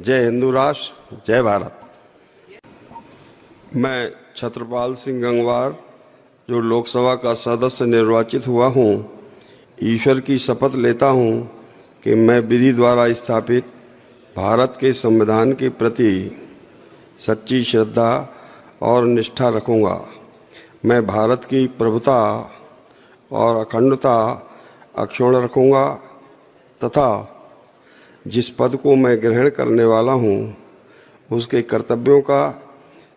जय हिंदू राष्ट्र, जय भारत। मैं छत्रपाल सिंह गंगवार, जो लोकसभा का सदस्य निर्वाचित हुआ हूँ, ईश्वर की शपथ लेता हूँ कि मैं विधि द्वारा स्थापित भारत के संविधान के प्रति सच्ची श्रद्धा और निष्ठा रखूँगा। मैं भारत की प्रभुता और अखंडता अक्षुण रखूँगा तथा जिस पद को मैं ग्रहण करने वाला हूँ उसके कर्तव्यों का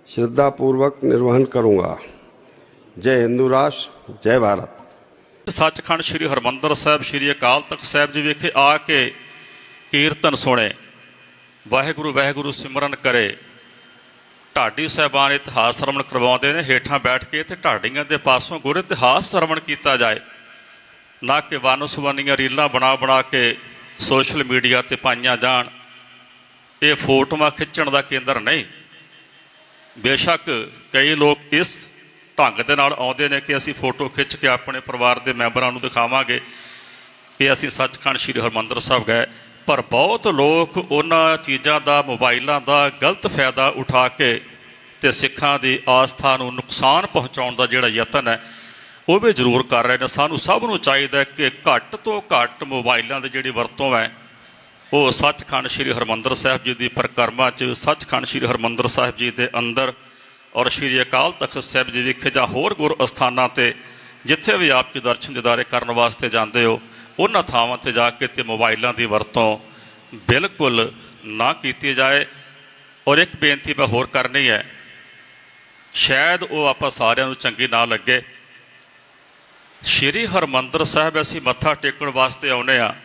श्रद्धापूर्वक निर्वहन करूँगा जय हिंदू राष्ट्र जय भारत ਸੱਚਖੰਡ ਸ੍ਰੀ ਹਰਮੰਦਰ ਸਾਹਿਬ ਸ੍ਰੀ ਅਕਾਲ ਤਖਤ ਸਾਹਿਬ ਜੀ ਵਿਖੇ ਆ ਕੇ ਕੀਰਤਨ ਸੁਣੇ ਵਾਹਿਗੁਰੂ ਵਾਹਿਗੁਰੂ ਸਿਮਰਨ ਕਰੇ ਢਾਡੀ ਸਾਹਿਬਾਨ ਇਤਿਹਾਸ ਸਰਵਣ ਕਰਵਾਉਂਦੇ ਨੇ ਹੇਠਾਂ ਬੈਠ ਕੇ ਤੇ ਢਾਡੀਆਂ ਦੇ ਪਾਸੋਂ ਗੁਰ ਇਤਿਹਾਸ ਸਰਵਣ ਕੀਤਾ ਜਾਏ ਨਾ ਕਿ ਵੰਨ ਸੁਵੰਨੀਆਂ ਰੀਲਾਂ ਬਣਾ ਬਣਾ ਕੇ ਸੋਸ਼ਲ ਮੀਡੀਆ ਤੇ ਪਾਈਆਂ ਜਾਣ, ਇਹ ਫੋਟੋਆਂ ਖਿੱਚਣ ਦਾ ਕੇਂਦਰ ਨਹੀਂ। ਬੇਸ਼ੱਕ ਕਈ ਲੋਕ ਇਸ ਢੰਗ ਦੇ ਨਾਲ ਆਉਂਦੇ ਨੇ ਕਿ ਅਸੀਂ ਫੋਟੋ ਖਿੱਚ ਕੇ ਆਪਣੇ ਪਰਿਵਾਰ ਦੇ ਮੈਂਬਰਾਂ ਨੂੰ ਦਿਖਾਵਾਂਗੇ ਕਿ ਅਸੀਂ ਸੱਚਖੰਡ ਸ੍ਰੀ ਹਰਮੰਦਰ ਸਾਹਿਬ ਗਏ। ਪਰ ਬਹੁਤ ਲੋਕ ਉਹਨਾਂ ਚੀਜ਼ਾਂ ਦਾ, ਮੋਬਾਈਲਾਂ ਦਾ ਗਲਤ ਫਾਇਦਾ ਉਠਾ ਕੇ ਤੇ ਸਿੱਖਾਂ ਦੀ ਆਸਥਾ ਨੂੰ ਨੁਕਸਾਨ ਪਹੁੰਚਾਉਣ ਦਾ ਜਿਹੜਾ ਯਤਨ ਹੈ ਉਹ ਵੀ ਜ਼ਰੂਰ ਕਰ ਰਹੇ ਨੇ। ਸਾਨੂੰ ਸਭ ਨੂੰ ਚਾਹੀਦਾ ਕਿ ਘੱਟ ਤੋਂ ਘੱਟ ਮੋਬਾਈਲਾਂ ਦੀ ਜਿਹੜੀ ਵਰਤੋਂ ਹੈ, ਉਹ ਸੱਚਖੰਡ ਸ੍ਰੀ ਹਰਮੰਦਰ ਸਾਹਿਬ ਜੀ ਦੀ ਪਰਿਕਰਮਾ 'ਚ, ਸੱਚਖੰਡ ਸ੍ਰੀ ਹਰਮੰਦਰ ਸਾਹਿਬ ਜੀ ਦੇ ਅੰਦਰ ਔਰ ਸ੍ਰੀ ਅਕਾਲ ਤਖਤ ਸਾਹਿਬ ਜੀ ਵਿਖੇ ਜਾਂ ਹੋਰ ਗੁਰ ਅਸਥਾਨਾਂ ਤੇ ਜਿੱਥੇ ਵੀ ਆਪ ਕੇ ਦਰਸ਼ਨ ਦਿਦਾਰੇ ਕਰਨ ਵਾਸਤੇ ਜਾਂਦੇ ਹੋ, ਉਹਨਾਂ ਥਾਵਾਂ ਤੇ ਜਾ ਕੇ ਤੇ ਮੋਬਾਈਲਾਂ ਦੀ ਵਰਤੋਂ ਬਿਲਕੁਲ ਨਾ ਕੀਤੀ ਜਾਏ। ਔਰ ਇੱਕ ਬੇਨਤੀ ਮੈਂ ਹੋਰ ਕਰਨੀ ਹੈ, ਸ਼ਾਇਦ ਉਹ ਆਪਾਂ ਸਾਰਿਆਂ ਨੂੰ ਚੰਗੀ ਨਾ ਲੱਗੇ ਸ੍ਰੀ ਹਰਮੰਦਰ ਸਾਹਿਬ ਅਸੀਂ ਮੱਥਾ ਟੇਕਣ ਵਾਸਤੇ ਆਉਨੇ ਆ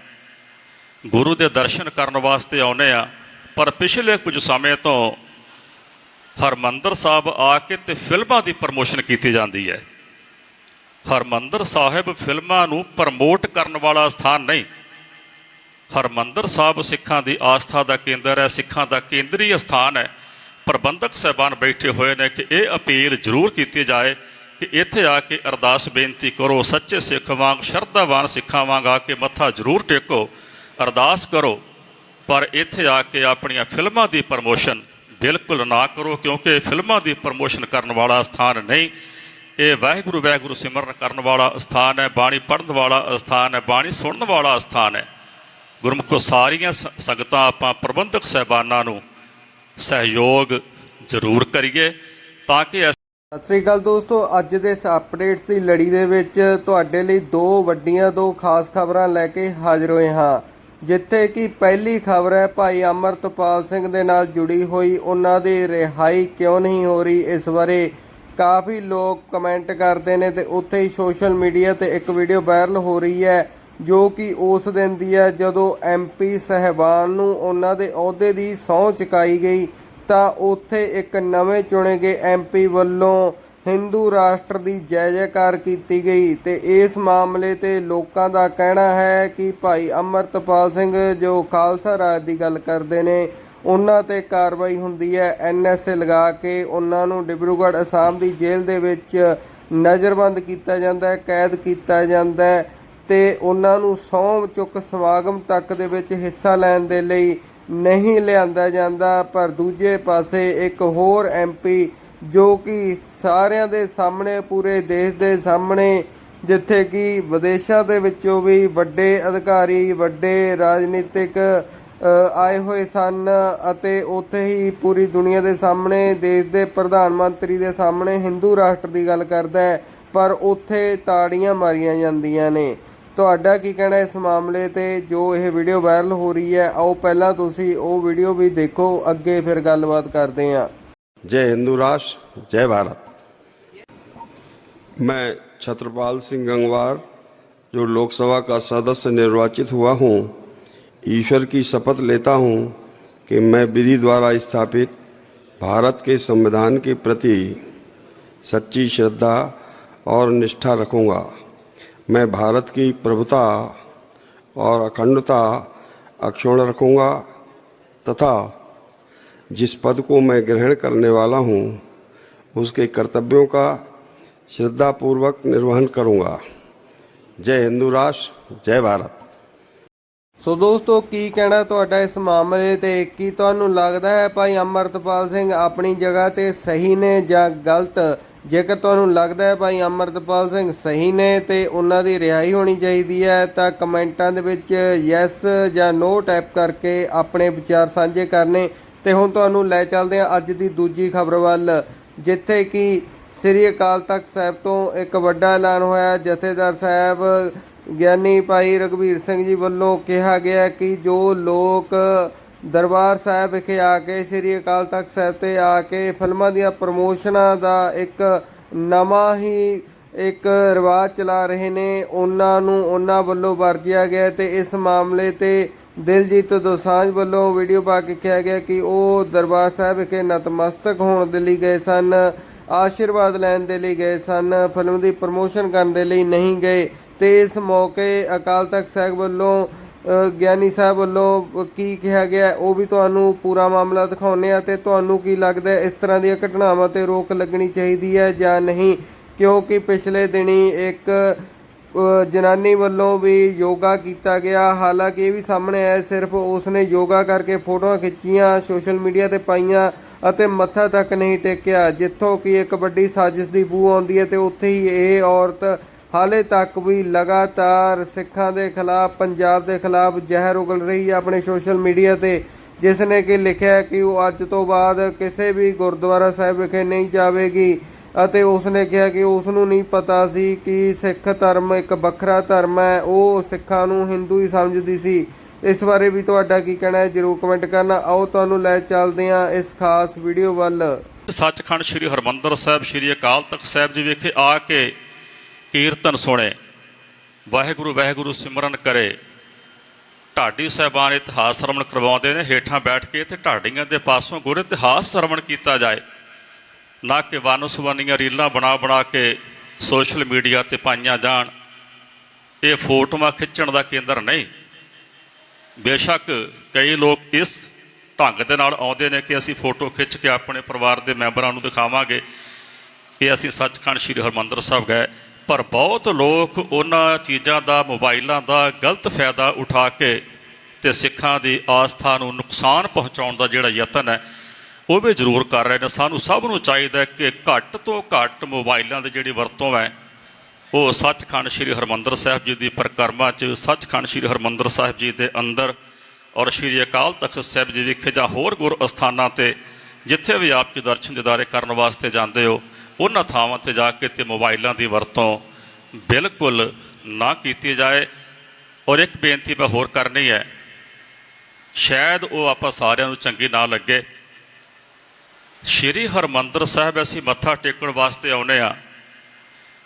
ਗੁਰੂ ਦੇ ਦਰਸ਼ਨ ਕਰਨ ਵਾਸਤੇ ਆਉਨੇ ਆ ਪਰ ਪਿਛਲੇ ਕੁਝ ਸਮੇਂ ਤੋਂ ਹਰਮੰਦਰ ਸਾਹਿਬ ਆ ਕੇ ਤੇ ਫਿਲਮਾਂ ਦੀ ਪ੍ਰਮੋਸ਼ਨ ਕੀਤੀ ਜਾਂਦੀ ਹੈ। ਹਰਮੰਦਰ ਸਾਹਿਬ ਫਿਲਮਾਂ ਨੂੰ ਪ੍ਰਮੋਟ ਕਰਨ ਵਾਲਾ ਸਥਾਨ ਨਹੀਂ। ਹਰਮੰਦਰ ਸਾਹਿਬ ਸਿੱਖਾਂ ਦੀ ਆਸਥਾ ਦਾ ਕੇਂਦਰ ਹੈ, ਸਿੱਖਾਂ ਦਾ ਕੇਂਦਰੀ ਸਥਾਨ ਹੈ। ਪ੍ਰਬੰਧਕ ਸਹਿਬਾਨ ਬੈਠੇ ਹੋਏ ਨੇ ਕਿ ਇਹ ਅਪੀਲ ਜ਼ਰੂਰ ਕੀਤੀ ਜਾਏ ਕਿ ਇੱਥੇ ਆ ਕੇ ਅਰਦਾਸ ਬੇਨਤੀ ਕਰੋ, ਸੱਚੇ ਸਿੱਖ ਵਾਂਗ, ਸ਼ਰਧਾਵਾਨ ਸਿੱਖਾਂ ਵਾਂਗ ਆ ਕੇ ਮੱਥਾ ਜ਼ਰੂਰ ਟੇਕੋ, ਅਰਦਾਸ ਕਰੋ। ਪਰ ਇੱਥੇ ਆ ਕੇ ਆਪਣੀਆਂ ਫਿਲਮਾਂ ਦੀ ਪ੍ਰਮੋਸ਼ਨ ਬਿਲਕੁਲ ਨਾ ਕਰੋ, ਕਿਉਂਕਿ ਇਹ ਫਿਲਮਾਂ ਦੀ ਪ੍ਰਮੋਸ਼ਨ ਕਰਨ ਵਾਲਾ ਸਥਾਨ ਨਹੀਂ। ਇਹ ਵਾਹਿਗੁਰੂ ਵਾਹਿਗੁਰੂ ਸਿਮਰਨ ਕਰਨ ਵਾਲਾ ਸਥਾਨ ਹੈ, ਬਾਣੀ ਪੜ੍ਹਨ ਵਾਲਾ ਸਥਾਨ ਹੈ, ਬਾਣੀ ਸੁਣਨ ਵਾਲਾ ਸਥਾਨ ਹੈ। ਗੁਰਮੁਖੋ, ਸਾਰੀਆਂ ਸ- ਸੰਗਤਾਂ ਆਪਾਂ ਪ੍ਰਬੰਧਕ ਸਹਿਬਾਨਾਂ ਨੂੰ ਸਹਿਯੋਗ ਜ਼ਰੂਰ ਕਰੀਏ, ਤਾਂ ਕਿ ਸਤਿ ਸ੍ਰੀ ਅਕਾਲ ਦੋਸਤੋ, ਅੱਜ ਦੇ ਇਸ ਅਪਡੇਟਸ ਦੀ ਲੜੀ ਦੇ ਵਿੱਚ ਤੁਹਾਡੇ ਲਈ ਦੋ ਵੱਡੀਆਂ, ਦੋ ਖਾਸ ਖਬਰਾਂ ਲੈ ਕੇ ਹਾਜ਼ਰ ਹੋਏ ਹਾਂ। ਜਿੱਥੇ ਕਿ ਪਹਿਲੀ ਖਬਰ ਹੈ, ਭਾਈ ਅਮਰਤਪਾਲ ਸਿੰਘ ਦੇ ਨਾਲ ਜੁੜੀ ਹੋਈ, ਉਹਨਾਂ ਦੀ ਰਿਹਾਈ ਕਿਉਂ ਨਹੀਂ ਹੋ ਰਹੀ? ਇਸ ਬਾਰੇ ਕਾਫੀ ਲੋਕ ਕਮੈਂਟ ਕਰਦੇ ਨੇ ਤੇ ਉੱਥੇ ਹੀ ਸੋਸ਼ਲ ਮੀਡੀਆ ਤੇ ਇੱਕ ਵੀਡੀਓ ਵਾਇਰਲ ਹੋ ਰਹੀ ਹੈ, ਜੋ ਕਿ ਉਸ ਦਿਨ ਦੀ ਹੈ, ਜਦੋਂ ਐਮਪੀ ਸਹਿਬਾਨ ਨੂੰ ਉਹਨਾਂ ਦੇ ਅਹੁਦੇ ਦੀ ਸਹੁੰ ਚੁਕਾਈ ਗਈ। ਤਾਂ ਉੱਥੇ ਇੱਕ ਨਵੇਂ ਚੁਣੇ ਗਏ ਐਮਪੀ ਵੱਲੋਂ ਹਿੰਦੂ ਰਾਸ਼ਟਰ ਦੀ ਜੈ ਜੈਕਾਰ ਕੀਤੀ ਗਈ ਤੇ ਇਸ ਮਾਮਲੇ ਤੇ ਲੋਕਾਂ ਦਾ ਕਹਿਣਾ ਹੈ ਕਿ ਭਾਈ ਅਮਰਤਪਾਲ ਸਿੰਘ ਜੋ ਖਾਲਸਾ ਰਾਜ ਦੀ ਗੱਲ ਕਰਦੇ ਨੇ, ਉਹਨਾਂ ਤੇ ਕਾਰਵਾਈ ਹੁੰਦੀ ਹੈ। ਐਨਐਸਏ ਲਗਾ ਕੇ ਉਹਨਾਂ ਨੂੰ ਡਿਬਰੂਗੜ੍ਹ ਅਸਾਮ ਦੀ ਜੇਲ੍ਹ ਦੇ ਵਿੱਚ ਨਜ਼ਰਬੰਦ ਕੀਤਾ ਜਾਂਦਾ ਹੈ, ਕੈਦ ਕੀਤਾ ਜਾਂਦਾ ਹੈ ਤੇ ਉਹਨਾਂ ਨੂੰ ਸਹੁੰ ਚੁੱਕ ਸਮਾਗਮ ਤੱਕ ਦੇ ਵਿੱਚ ਹਿੱਸਾ ਲੈਣ ਦੇ ਲਈ ਨਹੀਂ ਲਿਆਂਦਾ ਜਾਂਦਾ, ਪਰ ਦੂਜੇ ਪਾਸੇ ਇੱਕ ਹੋਰ ਐਮਪੀ ਜੋ ਕਿ ਸਾਰਿਆਂ ਦੇ ਸਾਹਮਣੇ, ਪੂਰੇ ਦੇਸ਼ ਦੇ ਸਾਹਮਣੇ, ਜਿੱਥੇ ਕਿ ਵਿਦੇਸ਼ਾਂ ਦੇ ਵਿੱਚੋਂ ਵੀ ਵੱਡੇ ਅਧਿਕਾਰੀ, ਵੱਡੇ ਰਾਜਨੀਤਿਕ ਆਏ ਹੋਏ ਸਨ ਅਤੇ ਉੱਥੇ ਹੀ ਪੂਰੀ ਦੁਨੀਆ ਦੇ ਸਾਹਮਣੇ, ਦੇਸ਼ ਦੇ ਪ੍ਰਧਾਨ ਮੰਤਰੀ ਦੇ ਸਾਹਮਣੇ ਹਿੰਦੂ ਰਾਸ਼ਟਰ ਦੀ ਗੱਲ ਕਰਦਾ ਹੈ, ਪਰ ਉੱਥੇ ਤਾੜੀਆਂ ਮਾਰੀਆਂ ਜਾਂਦੀਆਂ ਨੇ। ਤੁਹਾਡਾ ਕੀ ਕਹਿਣਾ ਇਸ ਮਾਮਲੇ ਤੇ ਜੋ ਇਹ ਵੀਡੀਓ ਵਾਇਰਲ ਹੋ ਰਹੀ ਹੈ ਆਓ ਪਹਿਲਾਂ ਤੁਸੀਂ ਉਹ ਵੀਡੀਓ ਵੀ ਦੇਖੋ ਅੱਗੇ ਫਿਰ ਗੱਲਬਾਤ ਕਰਦੇ ਹਾਂ जय हिंदू राष्ट्र जय भारत मैं छत्रपाल सिंह गंगवार जो लोकसभा का सदस्य निर्वाचित हुआ हूँ ईश्वर की शपथ लेता हूँ कि मैं विधि द्वारा स्थापित भारत के संविधान के प्रति सच्ची श्रद्धा और निष्ठा रखूँगा मैं भारत की प्रभुता और अखंडता अक्षुण्ण रखूँगा तथा जिस पद को मैं ग्रहण करने वाला हूँ उसके कर्तव्यों का श्रद्धापूर्वक निर्वहन करूँगा जय हिंदू राष्ट्र जय भारत ਸੋ ਦੋਸਤੋ ਕੀ ਕਹਿਣਾ ਤੁਹਾਡਾ ਇਸ ਮਾਮਲੇ ਤੇ ਕੀ ਤੁਹਾਨੂੰ ਲੱਗਦਾ ਹੈ ਭਾਈ ਅਮਰਤਪਾਲ ਸਿੰਘ ਆਪਣੀ ਜਗ੍ਹਾ ਤੇ ਸਹੀ ਨੇ ਜਾਂ ਗਲਤ ਜੇਕਰ ਤੁਹਾਨੂੰ ਲੱਗਦਾ ਹੈ ਭਾਈ ਅਮਰਤਪਾਲ ਸਿੰਘ ਸਹੀ ਨੇ ਤੇ ਉਹਨਾਂ ਦੀ ਰਿਹਾਈ ਹੋਣੀ ਚਾਹੀਦੀ ਹੈ, ਤਾਂ ਕਮੈਂਟਾਂ ਦੇ ਵਿੱਚ ਯੈਸ ਜਾਂ ਨੋ ਟਾਈਪ ਕਰਕੇ ਆਪਣੇ ਵਿਚਾਰ ਸਾਂਝੇ ਕਰਨੇ। ਤੇ ਹੁਣ ਤੁਹਾਨੂੰ ਲੈ ਚੱਲਦੇ ਹਾਂ ਅੱਜ ਦੀ ਦੂਜੀ ਖਬਰ ਵੱਲ, ਜਿੱਥੇ ਕਿ ਸ੍ਰੀ ਅਕਾਲ ਤਖਤ ਸਾਹਿਬ ਤੋਂ ਇੱਕ ਵੱਡਾ ਐਲਾਨ ਹੋਇਆ। ਜਥੇਦਾਰ ਸਾਹਿਬ ਗਿਆਨੀ ਭਾਈ ਰਘਬੀਰ ਸਿੰਘ ਜੀ ਵੱਲੋਂ ਕਿਹਾ ਗਿਆ ਕਿ ਜੋ ਲੋਕ ਦਰਬਾਰ ਸਾਹਿਬ ਵਿਖੇ ਆ ਕੇ, ਸ੍ਰੀ ਅਕਾਲ ਤਖਤ ਸਾਹਿਬ ਤੇ ਆ ਕੇ ਫਿਲਮਾਂ ਦੀਆਂ ਪ੍ਰਮੋਸ਼ਨਾਂ ਦਾ ਇੱਕ ਨਵਾਂ ਹੀ ਇੱਕ ਰਿਵਾਜ ਚਲਾ ਰਹੇ ਨੇ। ਉਹਨਾਂ ਨੂੰ ਉਹਨਾਂ ਵੱਲੋਂ ਵਰਜਿਆ ਗਿਆ ਤੇ ਇਸ ਮਾਮਲੇ ਤੇ ਦਿਲਜੀਤ ਦੋਸਾਂਝ ਵੱਲੋਂ ਵੀਡੀਓ ਪਾ ਕੇ ਕਿਹਾ ਗਿਆ ਕਿ ਉਹ ਦਰਬਾਰ ਸਾਹਿਬ ਵਿਖੇ ਨਤਮਸਤਕ ਹੋਣ ਦੇ ਲਈ ਗਏ ਸਨ, ਆਸ਼ੀਰਵਾਦ ਲੈਣ ਦੇ ਲਈ ਗਏ ਸਨ, ਫਿਲਮ ਦੀ ਪ੍ਰਮੋਸ਼ਨ ਕਰਨ ਦੇ ਲਈ ਨਹੀਂ ਗਏ ਤੇ ਇਸ ਮੌਕੇ ਅਕਾਲ ਤਖਤ ਸਾਹਿਬ ਵੱਲੋਂ ਗਿਆਨੀ ਸਾਹਿਬ ਵੱਲੋਂ ਕੀ ਕਿਹਾ ਗਿਆ ਉਹ ਵੀ ਤੁਹਾਨੂੰ ਪੂਰਾ ਮਾਮਲਾ ਦਿਖਾਉਂਦੇ ਆ ਤੇ ਤੁਹਾਨੂੰ ਕੀ ਲੱਗਦਾ ਇਸ ਤਰ੍ਹਾਂ ਦੀਆਂ ਘਟਨਾਵਾਂ ਤੇ ਰੋਕ ਲੱਗਣੀ ਚਾਹੀਦੀ ਹੈ ਜਾਂ ਨਹੀਂ? ਕਿਉਂਕਿ ਪਿਛਲੇ ਦਿਨੀ ਇੱਕ ਜਨਾਨੀ ਵੱਲੋਂ ਵੀ ਯੋਗਾ ਕੀਤਾ ਗਿਆ। ਹਾਲਾਂਕਿ ਇਹ ਵੀ ਸਾਹਮਣੇ ਆਇਆ, ਸਿਰਫ ਉਸਨੇ ਯੋਗਾ ਕਰਕੇ ਫੋਟੋਆਂ ਖਿੱਚੀਆਂ, ਸੋਸ਼ਲ ਮੀਡੀਆ ਤੇ ਪਾਈਆਂ ਅਤੇ ਮੱਥਾ ਤੱਕ ਨਹੀਂ ਟੇਕਿਆ, ਜਿੱਥੋਂ ਕਿ ਇੱਕ ਵੱਡੀ ਸਾਜ਼ਿਸ਼ ਦੀ ਬੂ ਆਉਂਦੀ ਹੈ ਤੇ ਉੱਥੇ ਹੀ ਇਹ ਔਰਤ ਹਾਲੇ ਤੱਕ ਵੀ ਲਗਾਤਾਰ ਸਿੱਖਾਂ ਦੇ ਖਿਲਾਫ, ਪੰਜਾਬ ਦੇ ਖਿਲਾਫ ਜ਼ਹਿਰ ਉਗਲ ਰਹੀ ਹੈ ਆਪਣੇ ਸੋਸ਼ਲ ਮੀਡੀਆ ਤੇ, ਜਿਸ ਨੇ ਕਿ ਲਿਖਿਆ ਕਿ ਉਹ ਅੱਜ ਤੋਂ ਬਾਅਦ ਕਿਸੇ ਵੀ ਗੁਰਦੁਆਰਾ ਸਾਹਿਬ ਵਿਖੇ ਨਹੀਂ ਜਾਵੇਗੀ ਅਤੇ ਉਸ ਨੇ ਕਿਹਾ ਕਿ ਉਸ ਨੂੰ ਨਹੀਂ ਪਤਾ ਸੀ ਕਿ ਸਿੱਖ ਧਰਮ ਇੱਕ ਵੱਖਰਾ ਧਰਮ ਹੈ, ਉਹ ਸਿੱਖਾਂ ਨੂੰ ਹਿੰਦੂ ਹੀ ਸਮਝਦੀ ਸੀ। ਇਸ ਬਾਰੇ ਵੀ ਤੁਹਾਡਾ ਕੀ ਕਹਿਣਾ ਹੈ? ਜਰੂਰ ਕਮੈਂਟ ਕਰਨਾ। ਆਓ ਤੁਹਾਨੂੰ ਲੈ ਚੱਲਦੇ ਹਾਂ ਇਸ ਖਾਸ ਵੀਡੀਓ ਵੱਲ। ਸੱਚਖੰਡ ਸ੍ਰੀ ਹਰਮੰਦਰ ਸਾਹਿਬ, ਸ੍ਰੀ ਅਕਾਲ ਤਖਤ ਸਾਹਿਬ ਜੀ ਵਿਖੇ ਆ ਕੇ ਕੀਰਤਨ ਸੁਣੇ, ਵਾਹਿਗੁਰੂ ਵਾਹਿਗੁਰੂ ਸਿਮਰਨ ਕਰੇ। ਢਾਡੀ ਸਾਹਿਬਾਨ ਇਤਿਹਾਸ ਸਰਵਣ ਕਰਵਾਉਂਦੇ ਨੇ, ਹੇਠਾਂ ਬੈਠ ਕੇ ਤੇ ਢਾਡੀਆਂ ਦੇ ਪਾਸੋਂ ਗੁਰ ਇਤਿਹਾਸ ਸਰਵਣ ਕੀਤਾ ਜਾਏ। ਨਾ ਕਿ ਵਨਸਵਨੀਆਂ ਰੀਲਾਂ ਬਣਾ ਬਣਾ ਕੇ ਸੋਸ਼ਲ ਮੀਡੀਆ ਤੇ ਪਾਈਆਂ ਜਾਣ। ਇਹ ਫੋਟੋਆਂ ਖਿੱਚਣ ਦਾ ਕੇਂਦਰ ਨਹੀਂ। ਬੇਸ਼ੱਕ ਕਈ ਲੋਕ ਇਸ ਢੰਗ ਦੇ ਨਾਲ ਆਉਂਦੇ ਨੇ ਕਿ ਅਸੀਂ ਫੋਟੋ ਖਿੱਚ ਕੇ ਆਪਣੇ ਪਰਿਵਾਰ ਦੇ ਮੈਂਬਰਾਂ ਨੂੰ ਦਿਖਾਵਾਂਗੇ ਕਿ ਅਸੀਂ ਸੱਚਖੰਡ ਸ੍ਰੀ ਹਰਮੰਦਰ ਸਾਹਿਬ ਗਏ। ਪਰ ਬਹੁਤ ਲੋਕ ਉਹਨਾਂ ਚੀਜ਼ਾਂ ਦਾ, ਮੋਬਾਈਲਾਂ ਦਾ ਗਲਤ ਫਾਇਦਾ ਉਠਾ ਕੇ ਤੇ ਸਿੱਖਾਂ ਦੀ ਆਸਥਾ ਨੂੰ ਨੁਕਸਾਨ ਪਹੁੰਚਾਉਣ ਦਾ ਜਿਹੜਾ ਯਤਨ ਹੈ, ਉਹ ਵੀ ਜ਼ਰੂਰ ਕਰ ਰਹੇ ਨੇ। ਸਾਨੂੰ ਸਭ ਨੂੰ ਚਾਹੀਦਾ ਕਿ ਘੱਟ ਤੋਂ ਘੱਟ ਮੋਬਾਈਲਾਂ ਦੀ ਜਿਹੜੀ ਵਰਤੋਂ ਹੈ, ਉਹ ਸੱਚਖੰਡ ਸ੍ਰੀ ਹਰਮੰਦਰ ਸਾਹਿਬ ਜੀ ਦੀ ਪਰਿਕਰਮਾ 'ਚ, ਸੱਚਖੰਡ ਸ੍ਰੀ ਹਰਮੰਦਰ ਸਾਹਿਬ ਜੀ ਦੇ ਅੰਦਰ ਔਰ ਸ੍ਰੀ ਅਕਾਲ ਤਖਤ ਸਾਹਿਬ ਜੀ ਵਿਖੇ ਜਾਂ ਹੋਰ ਗੁਰ ਅਸਥਾਨਾਂ ਤੇ, ਜਿੱਥੇ ਵੀ ਆਪ ਜੀ ਦਰਸ਼ਨ ਦਿਦਾਰੇ ਕਰਨ ਵਾਸਤੇ ਜਾਂਦੇ ਹੋ ਉਹਨਾਂ ਥਾਵਾਂ ਤੇ ਜਾ ਕੇ ਤੇ ਮੋਬਾਈਲਾਂ ਦੀ ਵਰਤੋਂ ਬਿਲਕੁਲ ਨਾ ਕੀਤੀ ਜਾਏ। ਔਰ ਇੱਕ ਬੇਨਤੀ ਮੈਂ ਹੋਰ ਕਰਨੀ ਹੈ। ਸ਼ਾਇਦ ਉਹ ਆਪਾਂ ਸਾਰਿਆਂ ਨੂੰ ਚੰਗੀ ਨਾ ਲੱਗੇ। ਸ੍ਰੀ ਹਰਮੰਦਰ ਸਾਹਿਬ ਅਸੀਂ ਮੱਥਾ ਟੇਕਣ ਵਾਸਤੇ ਆਉਨੇ ਆ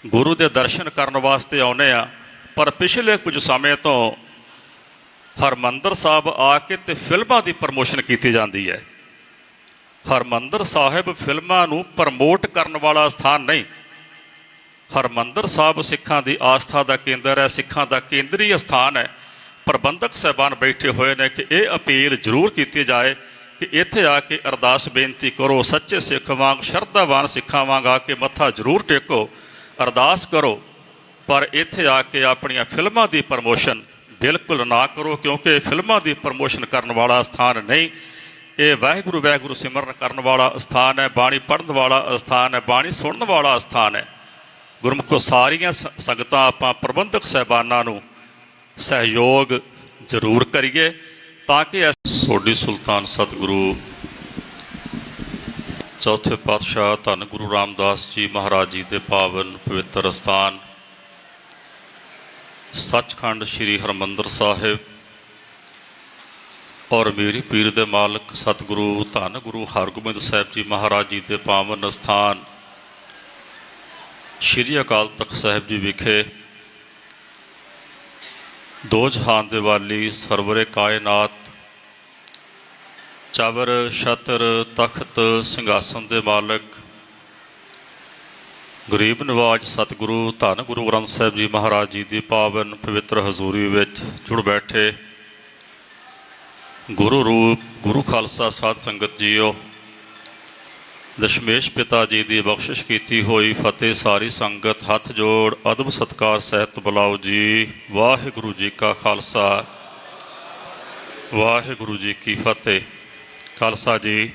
ਗੁਰੂ ਦੇ ਦਰਸ਼ਨ ਕਰਨ ਵਾਸਤੇ ਆਉਨੇ ਆ ਪਰ ਪਿਛਲੇ ਕੁਝ ਸਮੇਂ ਤੋਂ ਹਰਮੰਦਰ ਸਾਹਿਬ ਆ ਕੇ ਤੇ ਫਿਲਮਾਂ ਦੀ ਪ੍ਰਮੋਸ਼ਨ ਕੀਤੀ ਜਾਂਦੀ ਹੈ। ਹਰਮੰਦਰ ਸਾਹਿਬ ਫਿਲਮਾਂ ਨੂੰ ਪ੍ਰਮੋਟ ਕਰਨ ਵਾਲਾ ਸਥਾਨ ਨਹੀਂ। ਹਰਮੰਦਰ ਸਾਹਿਬ ਸਿੱਖਾਂ ਦੀ ਆਸਥਾ ਦਾ ਕੇਂਦਰ ਹੈ, ਸਿੱਖਾਂ ਦਾ ਕੇਂਦਰੀ ਸਥਾਨ ਹੈ। ਪ੍ਰਬੰਧਕ ਸਹਿਬਾਨ ਬੈਠੇ ਹੋਏ ਨੇ ਕਿ ਇਹ ਅਪੀਲ ਜ਼ਰੂਰ ਕੀਤੀ ਜਾਏ ਕਿ ਇੱਥੇ ਆ ਕੇ ਅਰਦਾਸ ਬੇਨਤੀ ਕਰੋ, ਸੱਚੇ ਸਿੱਖ ਵਾਂਗ, ਸ਼ਰਧਾਵਾਨ ਸਿੱਖਾਂ ਵਾਂਗ ਆ ਕੇ ਮੱਥਾ ਜ਼ਰੂਰ ਟੇਕੋ, ਅਰਦਾਸ ਕਰੋ। ਪਰ ਇੱਥੇ ਆ ਕੇ ਆਪਣੀਆਂ ਫਿਲਮਾਂ ਦੀ ਪ੍ਰਮੋਸ਼ਨ ਬਿਲਕੁਲ ਨਾ ਕਰੋ, ਕਿਉਂਕਿ ਫਿਲਮਾਂ ਦੀ ਪ੍ਰਮੋਸ਼ਨ ਕਰਨ ਵਾਲਾ ਸਥਾਨ ਨਹੀਂ। ਇਹ ਵਾਹਿਗੁਰੂ ਵਾਹਿਗੁਰੂ ਸਿਮਰਨ ਕਰਨ ਵਾਲਾ ਸਥਾਨ ਹੈ, ਬਾਣੀ ਪੜ੍ਹਨ ਵਾਲਾ ਸਥਾਨ ਹੈ, ਬਾਣੀ ਸੁਣਨ ਵਾਲਾ ਸਥਾਨ ਹੈ। ਗੁਰਮੁਖੋ ਸਾਰੀਆਂ ਸ- ਸੰਗਤਾਂ ਆਪਾਂ ਪ੍ਰਬੰਧਕ ਸਹਿਬਾਨਾਂ ਨੂੰ ਸਹਿਯੋਗ ਜ਼ਰੂਰ ਕਰੀਏ ਤਾਂ ਕਿ ਐਸ- ਸੁਲਤਾਨ ਸਤਿਗੁਰੂ, ਚੌਥੇ ਪਾਤਸ਼ਾਹ ਧੰਨ ਗੁਰੂ ਰਾਮਦਾਸ ਜੀ ਮਹਾਰਾਜ ਜੀ ਦੇ ਪਾਵਨ ਪਵਿੱਤਰ ਸਥਾਨ, ਸੱਚਖੰਡ ਸ੍ਰੀ ਹਰਮੰਦਰ ਸਾਹਿਬ ਔਰ ਮੇਰੀ ਪੀਰ ਦੇ ਮਾਲਕ ਸਤਿਗੁਰੂ ਧੰਨ ਗੁਰੂ ਹਰਗੋਬਿੰਦ ਸਾਹਿਬ ਜੀ ਮਹਾਰਾਜ ਜੀ ਦੇ ਪਾਵਨ ਸਥਾਨ ਸ਼੍ਰੀ ਅਕਾਲ ਤਖਤ ਸਾਹਿਬ ਜੀ ਵਿਖੇ ਦੋ ਜਹਾਨ ਦੇ ਵਾਲੀ ਸਰਵਰੇ ਕਾਇਨਾਤ ਚਵਰ ਛਤਰ ਤਖਤ ਸਿੰਘਾਸਨ ਦੇ ਮਾਲਕ ਗਰੀਬ ਨਿਵਾਜ ਸਤਿਗੁਰੂ ਧੰਨ ਗੁਰੂ ਗ੍ਰੰਥ ਸਾਹਿਬ ਜੀ ਮਹਾਰਾਜ ਜੀ ਦੀ ਪਾਵਨ ਪਵਿੱਤਰ ਹਜ਼ੂਰੀ ਵਿੱਚ ਜੁੜ ਬੈਠੇ ਗੁਰੂ ਰੂਪ, ਗੁਰੂ ਖਾਲਸਾ ਸਾਧ ਸੰਗਤ ਜੀਓ। ਦਸ਼ਮੇਸ਼ ਪਿਤਾ ਜੀ ਦੀ ਬਖਸ਼ਿਸ਼ ਕੀਤੀ ਹੋਈ ਫਤਿਹ ਸਾਰੀ ਸੰਗਤ, ਹੱਥ ਜੋੜ, ਅਦਬ ਸਤਕਾਰ ਸਹਿਤ ਬੁਲਾਓ ਜੀ। ਵਾਹਿਗੁਰੂ ਜੀ ਕਾ ਖਾਲਸਾ। ਵਾਹਿਗੁਰੂ ਜੀ ਕੀ ਫਤਿਹ। ਖਾਲਸਾ ਜੀ,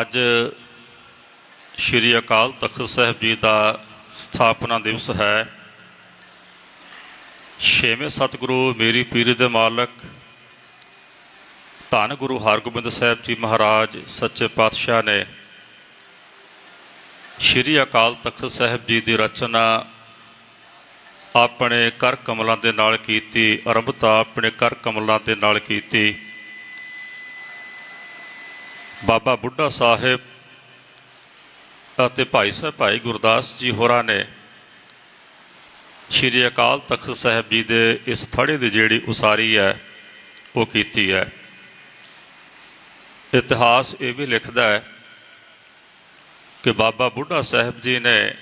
ਅੱਜ ਸ੍ਰੀ ਅਕਾਲ ਤਖਤ ਸਾਹਿਬ ਜੀ ਦਾ ਸਥਾਪਨਾ ਦਿਵਸ ਹੈ। ਛੇਵੇਂ ਸਤਿਗੁਰੂ, ਮੇਰੀ ਪੀਰੀ ਦੇ ਮਾਲਕ ਧੰਨ ਗੁਰੂ ਹਰਗੋਬਿੰਦ ਸਾਹਿਬ ਜੀ ਮਹਾਰਾਜ, ਸੱਚੇ ਪਾਤਸ਼ਾਹ ਨੇ ਸ੍ਰੀ ਅਕਾਲ ਤਖਤ ਸਾਹਿਬ ਜੀ ਦੀ ਰਚਨਾ ਆਪਣੇ ਕਰ ਕਮਲਾਂ ਦੇ ਨਾਲ ਕੀਤੀ, ਆਰੰਭਤਾ ਆਪਣੇ ਕਰ ਕਮਲਾਂ ਦੇ ਨਾਲ ਕੀਤੀ। ਬਾਬਾ ਬੁੱਢਾ ਸਾਹਿਬ ਅਤੇ ਭਾਈ ਸਾਹਿਬ ਭਾਈ ਗੁਰਦਾਸ ਜੀ ਹੋਰਾਂ ਨੇ ਸ਼੍ਰੀ ਅਕਾਲ ਤਖਤ ਸਾਹਿਬ ਜੀ ਦੇ ਇਸ ਥੜੇ ਦੀ ਜਿਹੜੀ ਉਸਾਰੀ ਹੈ, ਉਹ ਕੀਤੀ ਹੈ। ਇਤਿਹਾਸ ਇਹ ਵੀ ਲਿਖਦਾ ਹੈ ਕਿ ਬਾਬਾ ਬੁੱਢਾ ਸਾਹਿਬ ਜੀ ਨੇ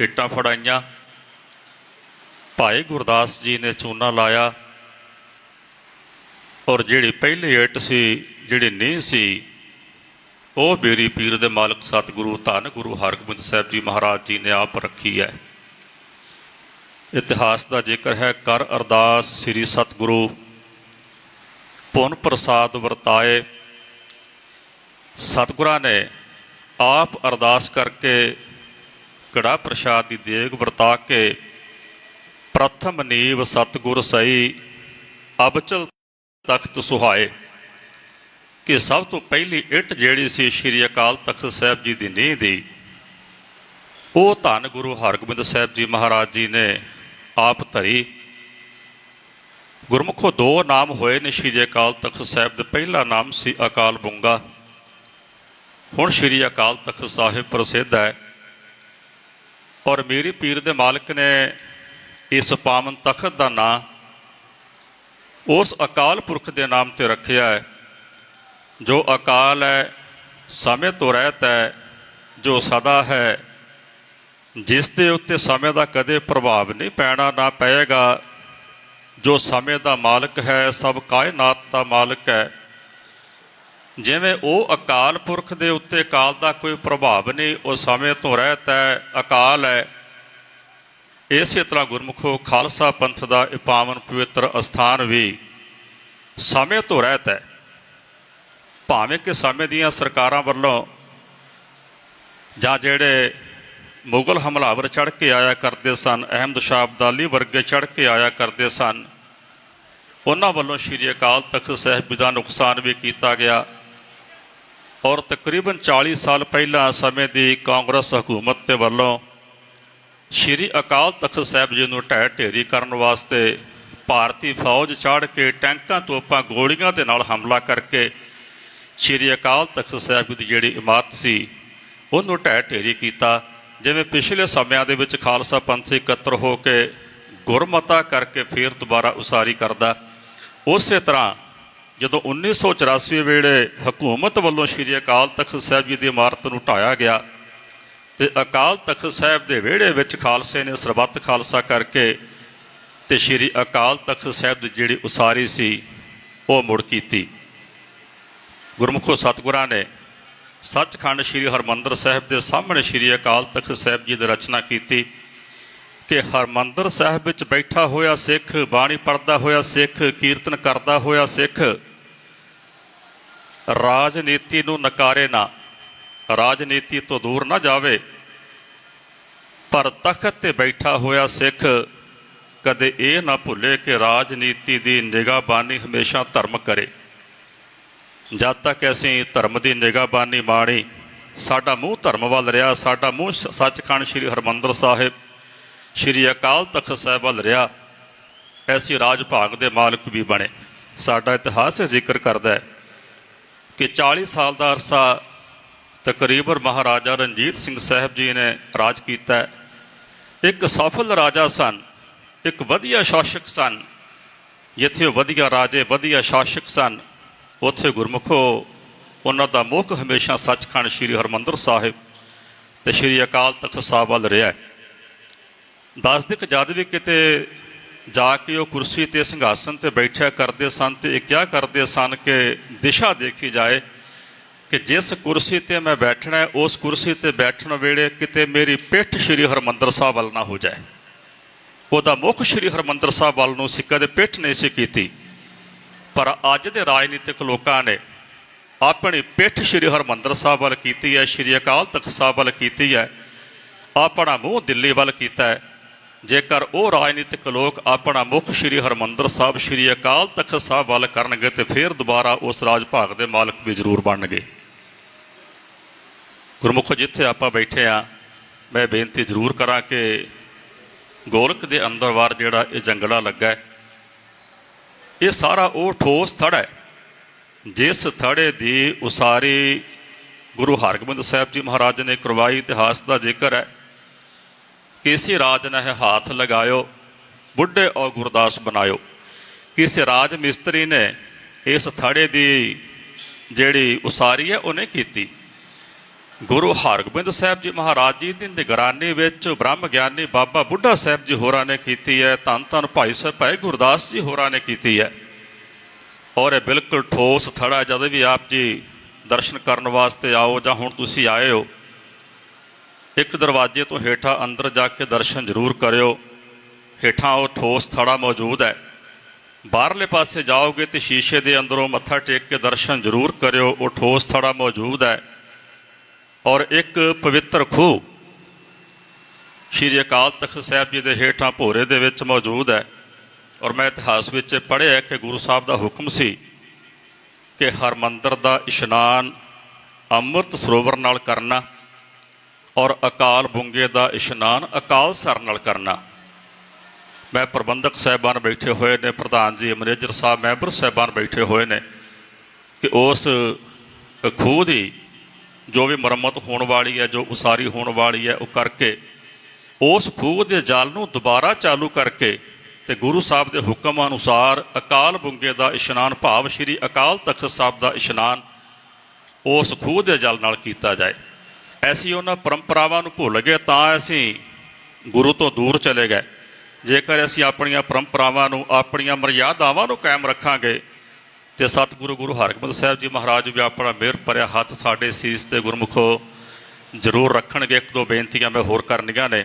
ਇੱਟਾਂ ਫੜਾਈਆਂ, ਭਾਈ ਗੁਰਦਾਸ ਜੀ ਨੇ ਚੂਨਾ ਲਾਇਆ ਔਰ ਜਿਹੜੀ ਪਹਿਲੀ ਇੱਟ ਸੀ, ਜਿਹੜੀ ਨੀਂਹ ਸੀ, ਉਹ ਬੇਰੀ ਪੀਰ ਦੇ ਮਾਲਕ ਸਤਿਗੁਰੂ ਧੰਨ ਗੁਰੂ ਹਰਗੋਬਿੰਦ ਸਾਹਿਬ ਜੀ ਮਹਾਰਾਜ ਜੀ ਨੇ ਆਪ ਰੱਖੀ ਹੈ। ਇਤਿਹਾਸ ਦਾ ਜ਼ਿਕਰ ਹੈ, ਕਰ ਅਰਦਾਸ ਸ੍ਰੀ ਸਤਿਗੁਰੂ, ਪੁਨ ਪ੍ਰਸਾਦ ਵਰਤਾਏ ਸਤਿਗੁਰਾਂ ਨੇ ਆਪ ਅਰਦਾਸ ਕਰਕੇ ਕੜਾ ਪ੍ਰਸ਼ਾਦ ਦੀ ਦੇਗ ਵਰਤਾ ਕੇ ਪ੍ਰਥਮ ਨੀਵ ਸਤਿਗੁਰ ਸਈ ਅਬਚਲ ਤਖਤ ਸੁਹਾਏ। ਕਿ ਸਭ ਤੋਂ ਪਹਿਲੀ ਇੱਟ ਜਿਹੜੀ ਸੀ ਸ਼੍ਰੀ ਅਕਾਲ ਤਖਤ ਸਾਹਿਬ ਜੀ ਦੀ ਨੀਂਹ ਦੀ, ਉਹ ਧੰਨ ਗੁਰੂ ਹਰਗੋਬਿੰਦ ਸਾਹਿਬ ਜੀ ਮਹਾਰਾਜ ਜੀ ਨੇ ਆਪ ਧਰੀ। ਗੁਰਮੁਖੋ ਦੋ ਨਾਮ ਹੋਏ ਨੇ ਸ਼੍ਰੀ ਅਕਾਲ ਤਖਤ ਸਾਹਿਬ ਦਾ, ਪਹਿਲਾ ਨਾਮ ਸੀ ਅਕਾਲ ਬੁੰਗਾ। ਹੁਣ ਸ਼੍ਰੀ ਅਕਾਲ ਤਖਤ ਸਾਹਿਬ ਪ੍ਰਸਿੱਧ ਹੈ ਔਰ ਮੇਰੀ ਪੀਰ ਦੇ ਮਾਲਕ ਨੇ ਇਸ ਪਾਵਨ ਤਖਤ ਦਾ ਨਾਂ ਉਸ ਅਕਾਲ ਪੁਰਖ ਦੇ ਨਾਮ ਤੇ ਰੱਖਿਆ ਹੈ, ਜੋ ਅਕਾਲ ਹੈ, ਸਮੇਂ ਤੋਂ ਰਹਿਤ ਹੈ, ਜੋ ਸਦਾ ਹੈ, ਜਿਸ ਦੇ ਉੱਤੇ ਸਮੇਂ ਦਾ ਕਦੇ ਪ੍ਰਭਾਵ ਨਹੀਂ ਪੈਣਾ ਨਾ ਪਏਗਾ। ਜੋ ਸਮੇਂ ਦਾ ਮਾਲਕ ਹੈ, ਸਭ ਕਾਇਨਾਤ ਦਾ ਮਾਲਕ ਹੈ। ਜਿਵੇਂ ਉਹ ਅਕਾਲ ਪੁਰਖ ਦੇ ਉੱਤੇ ਕਾਲ ਦਾ ਕੋਈ ਪ੍ਰਭਾਵ ਨਹੀਂ, ਉਹ ਸਮੇਂ ਤੋਂ ਰਹਿਤ ਹੈ ਅਕਾਲ ਹੈ ਇਸੇ ਤਰ੍ਹਾਂ ਗੁਰਮੁਖੋ ਖਾਲਸਾ ਪੰਥ ਦਾ ਇਹ ਪਾਵਨ ਪਵਿੱਤਰ ਅਸਥਾਨ ਵੀ ਸਮੇਂ ਤੋਂ ਰਹਿਤ ਹੈ ਭਾਵੇਂ ਕਿ ਸਮੇਂ ਦੀਆਂ ਸਰਕਾਰਾਂ ਵੱਲੋਂ ਜਾਂ ਜਿਹੜੇ ਮੁਗਲ ਹਮਲਾਵਰ ਚੜ ਕੇ ਆਇਆ ਕਰਦੇ ਸਨ, ਅਹਿਮਦ ਸ਼ਾਹ ਅਬਦਾਲੀ ਵਰਗੇ ਚੜ ਕੇ ਆਇਆ ਕਰਦੇ ਸਨ, ਉਹਨਾਂ ਵੱਲੋਂ ਸ਼੍ਰੀ ਅਕਾਲ ਤਖਤ ਸਾਹਿਬ ਦਾ ਨੁਕਸਾਨ ਵੀ ਕੀਤਾ ਗਿਆ। ਔਰ ਤਕਰੀਬਨ 40 ਸਾਲ ਪਹਿਲਾਂ ਸਮੇਂ ਦੀ ਕਾਂਗਰਸ ਹਕੂਮਤ ਦੇ ਵੱਲੋਂ ਸ਼੍ਰੀ ਅਕਾਲ ਤਖਤ ਸਾਹਿਬ ਜੀ ਨੂੰ ਢਹਿ ਢੇਰੀ ਕਰਨ ਵਾਸਤੇ ਭਾਰਤੀ ਫੌਜ ਚੜ੍ਹ ਕੇ ਟੈਂਕਾਂ ਤੋਪਾਂ ਗੋਲੀਆਂ ਦੇ ਨਾਲ ਹਮਲਾ ਕਰਕੇ ਸ਼੍ਰੀ ਅਕਾਲ ਤਖਤ ਸਾਹਿਬ ਦੀ ਜਿਹੜੀ ਇਮਾਰਤ ਸੀ, ਉਹਨੂੰ ਢਹਿ ਢੇਰੀ ਕੀਤਾ। ਜਿਵੇਂ ਪਿਛਲੇ ਸਮਿਆਂ ਦੇ ਵਿੱਚ ਖਾਲਸਾ ਪੰਥ ਇਕੱਤਰ ਹੋ ਕੇ ਗੁਰਮਤਾ ਕਰਕੇ ਫਿਰ ਦੁਬਾਰਾ ਉਸਾਰੀ ਕਰਦਾ, ਉਸੇ ਤਰ੍ਹਾਂ ਜਦੋਂ 1984 ਵੇਲੇ ਹਕੂਮਤ ਵੱਲੋਂ ਸ਼੍ਰੀ ਅਕਾਲ ਤਖਤ ਸਾਹਿਬ ਜੀ ਦੀ ਇਮਾਰਤ ਨੂੰ ਢਾਇਆ ਗਿਆ ਤੇ ਅਕਾਲ ਤਖਤ ਸਾਹਿਬ ਦੇ ਵਿਹੜੇ ਵਿੱਚ ਖਾਲਸੇ ਨੇ ਸਰਬੱਤ ਖਾਲਸਾ ਕਰਕੇ ਤੇ ਸ਼੍ਰੀ ਅਕਾਲ ਤਖਤ ਸਾਹਿਬ ਦੀ ਜਿਹੜੀ ਉਸਾਰੀ ਸੀ, ਉਹ ਮੁੜ ਕੀਤੀ। ਗੁਰਮੁਖੋ ਸਤਿਗੁਰਾਂ ਨੇ ਸੱਚਖੰਡ ਸ਼੍ਰੀ ਹਰਮੰਦਰ ਸਾਹਿਬ ਦੇ ਸਾਹਮਣੇ ਸ਼੍ਰੀ ਅਕਾਲ ਤਖਤ ਸਾਹਿਬ ਜੀ ਦੀ ਰਚਨਾ ਕੀਤੀ ਕਿ ਹਰਮੰਦਰ ਸਾਹਿਬ ਵਿੱਚ ਬੈਠਾ ਹੋਇਆ ਸਿੱਖ, ਬਾਣੀ ਪੜਦਾ ਹੋਇਆ ਸਿੱਖ, ਕੀਰਤਨ ਕਰਦਾ ਹੋਇਆ ਸਿੱਖ ਰਾਜਨੀਤੀ ਨੂੰ ਨਕਾਰੇ ਨਾ। ਰਾਜਨੀਤੀ ਤੋਂ ਦੂਰ ਨਾ ਜਾਵੇ। ਪਰ ਤਖਤ ਤੇ ਬੈਠਾ ਹੋਇਆ ਸਿੱਖ ਕਦੇ ਇਹ ਨਾ ਭੁੱਲੇ ਕਿ ਰਾਜਨੀਤੀ ਦੀ ਨਿਗਾਹਬਾਨੀ ਹਮੇਸ਼ਾ ਧਰਮ ਕਰੇ। ਜਦ ਤੱਕ ਅਸੀਂ ਧਰਮ ਦੀ ਨਿਗਾਹਬਾਨੀ ਮਾਣੀ, ਸਾਡਾ ਮੂੰਹ ਧਰਮ ਵੱਲ ਰਿਹਾ, ਸਾਡਾ ਮੂੰਹ ਸ- ਸੱਚਖੰਡ ਸ੍ਰੀ ਹਰਮੰਦਰ ਸਾਹਿਬ, ਸ੍ਰੀ ਅਕਾਲ ਤਖਤ ਸਾਹਿਬ ਵੱਲ ਰਿਹਾ, ਐਸੀ ਰਾਜ ਭਾਗ ਦੇ ਮਾਲਕ ਵੀ ਬਣੇ। ਸਾਡਾ ਇਤਿਹਾਸ ਇਹ ਜ਼ਿਕਰ ਕਰਦਾ ਹੈ। ਕਿ 40 ਸਾਲ ਦਾ ਅਰਸਾ ਤਕਰੀਬਨ ਮਹਾਰਾਜਾ ਰਣਜੀਤ ਸਿੰਘ ਸਾਹਿਬ ਜੀ ਨੇ ਰਾਜ ਕੀਤਾ ਇੱਕ ਸਫਲ ਰਾਜਾ ਸਨ, ਇੱਕ ਵਧੀਆ ਸ਼ਾਸਕ ਸਨ, ਜਿੱਥੇ ਉਹ ਵਧੀਆ ਰਾਜੇ, ਵਧੀਆ ਸ਼ਾਸਕ ਸਨ, ਉੱਥੇ ਗੁਰਮੁਖੋ ਉਹਨਾਂ ਦਾ ਮੁੱਖ ਹਮੇਸ਼ਾ ਸੱਚਖੰਡ ਸ੍ਰੀ ਹਰਮੰਦਰ ਸਾਹਿਬ ਤੇ ਸ੍ਰੀ ਅਕਾਲ ਤਖਤ ਸਾਹਿਬ ਵੱਲ ਰਿਹਾ ਹੈ। ਦੱਸ ਦੇ ਕਿ ਜਦ ਵੀ ਕਿਤੇ ਜਾ ਕੇ ਉਹ ਕੁਰਸੀ ਤੇ ਸਿੰਘਾਸਨ ਤੇ ਬੈਠਿਆ ਕਰਦੇ ਸਨ ਤੇ ਇਹ ਕਿਹਾ ਕਰਦੇ ਸਨ ਕਿ ਦਿਸ਼ਾ ਦੇਖੀ ਜਾਏ ਕਿ ਜਿਸ ਕੁਰਸੀ ਤੇ ਮੈਂ ਬੈਠਣਾ ਹੈ, ਉਸ ਕੁਰਸੀ ਤੇ ਬੈਠਣ ਵੇਲੇ ਕਿਤੇ ਮੇਰੀ ਪਿੱਠ ਸ੍ਰੀ ਹਰਮੰਦਰ ਸਾਹਿਬ ਵੱਲ ਨਾ ਹੋ ਜਾਏ। ਉਹਦਾ ਮੁੱਖ ਸ੍ਰੀ ਹਰਮੰਦਰ ਸਾਹਿਬ ਵੱਲ ਨੂੰ ਸੀ, ਕਦੇ ਪਿੱਠ ਨਹੀਂ ਸੀ ਕੀਤੀ। ਪਰ ਅੱਜ ਦੇ ਰਾਜਨੀਤਿਕ ਲੋਕਾਂ ਨੇ ਆਪਣੀ ਪਿੱਠ ਸ੍ਰੀ ਹਰਮੰਦਰ ਸਾਹਿਬ ਵੱਲ ਕੀਤੀ ਹੈ, ਸ੍ਰੀ ਅਕਾਲ ਤਖਤ ਸਾਹਿਬ ਵੱਲ ਕੀਤੀ ਹੈ, ਆਪਣਾ ਮੂੰਹ ਦਿੱਲੀ ਵੱਲ ਕੀਤਾ ਹੈ। ਜੇਕਰ ਉਹ ਰਾਜਨੀਤਿਕ ਲੋਕ ਆਪਣਾ ਮੁੱਖ ਸ੍ਰੀ ਹਰਮੰਦਰ ਸਾਹਿਬ, ਸ੍ਰੀ ਅਕਾਲ ਤਖਤ ਸਾਹਿਬ ਵੱਲ ਕਰਨਗੇ ਤੇ ਫਿਰ ਦੁਬਾਰਾ ਉਸ ਰਾਜ ਭਾਗ ਦੇ ਮਾਲਕ ਵੀ ਜ਼ਰੂਰ ਬਣਨਗੇ। ਗੁਰਮੁਖ, ਜਿੱਥੇ ਆਪਾਂ ਬੈਠੇ ਆ, ਮੈਂ ਬੇਨਤੀ ਜ਼ਰੂਰ ਕਰਾਂ ਕਿ ਗੋਲਕ ਦੇ ਅੰਦਰ ਵਾਰ ਜਿਹੜਾ ਇਹ ਜੰਗਲਾ ਲੱਗਾ ਹੈ, ਇਹ ਸਾਰਾ ਉਹ ਠੋਸ ਥੜ ਹੈ, ਜਿਸ ਥੜੇ ਦੀ ਉਸਾਰੀ ਗੁਰੂ ਹਰਗੋਬਿੰਦ ਸਾਹਿਬ ਜੀ ਮਹਾਰਾਜ ਨੇ ਕਰਵਾਈ, ਇਤਿਹਾਸ ਦਾ ਜ਼ਿਕਰ ਹੈ। ਕਿਸੇ ਰਾਜ ਨੇ ਹਾਥ ਲਗਾਇਓ, ਬੁੱਢੇ ਔ ਗੁਰਦਾਸ ਬਣਾਇਓ। ਕਿਸੇ ਰਾਜ ਮਿਸਤਰੀ ਨੇ ਇਸ ਥੜੇ ਦੀ ਜਿਹੜੀ ਉਸਾਰੀ ਹੈ, ਉਹਨੇ ਕੀਤੀ। ਗੁਰੂ ਹਰਗੋਬਿੰਦ ਸਾਹਿਬ ਜੀ ਮਹਾਰਾਜ ਜੀ ਦੀ ਨਿਗਰਾਨੀ ਵਿੱਚ ਬ੍ਰਹਮ ਗਿਆਨੀ ਬਾਬਾ ਬੁੱਢਾ ਸਾਹਿਬ ਜੀ ਹੋਰਾਂ ਨੇ ਕੀਤੀ ਹੈ, ਧੰਨ ਧੰਨ ਭਾਈ ਸਾਹਿਬ, ਭਾਈ ਗੁਰਦਾਸ ਜੀ ਹੋਰਾਂ ਨੇ ਕੀਤੀ ਹੈ। ਔਰ ਇਹ ਬਿਲਕੁਲ ਠੋਸ ਥੜਾ ਜਦ ਵੀ ਆਪ ਜੀ ਦਰਸ਼ਨ ਕਰਨ ਵਾਸਤੇ ਆਓ ਜਾਂ ਹੁਣ ਤੁਸੀਂ ਆਏ ਹੋ ਇੱਕ ਦਰਵਾਜ਼ੇ ਤੋਂ ਹੇਠਾਂ ਅੰਦਰ ਜਾ ਕੇ ਦਰਸ਼ਨ ਜ਼ਰੂਰ ਕਰਿਓ। ਹੇਠਾਂ ਉਹ ਠੋਸ ਥੜਾ ਮੌਜੂਦ ਹੈ। ਬਾਹਰਲੇ ਪਾਸੇ ਜਾਓਗੇ ਤੇ ਸ਼ੀਸ਼ੇ ਦੇ ਅੰਦਰੋਂ ਮੱਥਾ ਟੇਕ ਕੇ ਦਰਸ਼ਨ ਜ਼ਰੂਰ ਕਰਿਓ, ਉਹ ਠੋਸ ਥੜਾ ਮੌਜੂਦ ਹੈ। ਔਰ ਇੱਕ ਪਵਿੱਤਰ ਖੂਹ ਸ਼੍ਰੀ ਅਕਾਲ ਤਖਤ ਸਾਹਿਬ ਜੀ ਦੇ ਹੇਠਾਂ ਭੋਰੇ ਦੇ ਵਿੱਚ ਮੌਜੂਦ ਹੈ। ਔਰ ਮੈਂ ਇਤਿਹਾਸ ਵਿੱਚ ਪੜ੍ਹਿਆ ਕਿ ਗੁਰੂ ਸਾਹਿਬ ਦਾ ਹੁਕਮ ਸੀ ਕਿ ਹਰ ਮੰਦਰ ਦਾ ਇਸ਼ਨਾਨ ਅੰਮ੍ਰਿਤ ਸਰੋਵਰ ਨਾਲ ਕਰਨਾ। ਔਰ ਅਕਾਲ ਬੁੰਗੇ ਦਾ ਇਸ਼ਨਾਨ ਅਕਾਲ ਸਰ ਨਾਲ ਕਰਨਾ। ਮੈਂ ਪ੍ਰਬੰਧਕ ਸਾਹਿਬਾਨ ਬੈਠੇ ਹੋਏ ਨੇ, ਪ੍ਰਧਾਨ ਜੀ, ਮੈਨੇਜਰ ਸਾਹਿਬ, ਮੈਂਬਰ ਸਾਹਿਬਾਨ ਬੈਠੇ ਹੋਏ ਨੇ ਕਿ ਉਸ ਖੂਹ ਦੀ ਜੋ ਵੀ ਮੁਰੰਮਤ ਹੋਣ ਵਾਲੀ ਹੈ, ਜੋ ਉਸਾਰੀ ਹੋਣ ਵਾਲੀ ਹੈ, ਉਹ ਕਰਕੇ ਉਸ ਖੂਹ ਦੇ ਜਲ ਨੂੰ ਦੁਬਾਰਾ ਚਾਲੂ ਕਰਕੇ ਤੇ ਗੁਰੂ ਸਾਹਿਬ ਦੇ ਹੁਕਮ ਅਨੁਸਾਰ ਅਕਾਲ ਬੁੰਗੇ ਦਾ ਇਸ਼ਨਾਨ, ਭਾਵ ਸ਼੍ਰੀ ਅਕਾਲ ਤਖਤ ਸਾਹਿਬ ਦਾ ਇਸ਼ਨਾਨ ਉਸ ਖੂਹ ਦੇ ਜਲ ਨਾਲ ਕੀਤਾ ਜਾਏ। ਅਸੀਂ ਉਹਨਾਂ ਪਰੰਪਰਾਵਾਂ ਨੂੰ ਭੁੱਲ ਗਏ ਤਾਂ ਅਸੀਂ ਗੁਰੂ ਤੋਂ ਦੂਰ ਚਲੇ ਗਏ। ਜੇਕਰ ਅਸੀਂ ਆਪਣੀਆਂ ਪਰੰਪਰਾਵਾਂ ਨੂੰ, ਆਪਣੀਆਂ ਮਰਿਆਦਾਵਾਂ ਨੂੰ ਕਾਇਮ ਰੱਖਾਂਗੇ, ਤੇ ਸਤਿਗੁਰੂ ਗੁਰੂ ਹਰਗੋਬਿੰਦ ਸਾਹਿਬ ਜੀ ਮਹਾਰਾਜ ਵੀ ਆਪਣਾ ਮਿਹਰ ਭਰਿਆ ਹੱਥ ਸਾਡੇ ਸੀਸ ਤੇ ਗੁਰਮੁਖੋ ਜ਼ਰੂਰ ਰੱਖਣਗੇ। ਇੱਕ ਦੋ ਬੇਨਤੀਆਂ ਮੈਂ ਹੋਰ ਕਰਨੀਆਂ ਨੇ।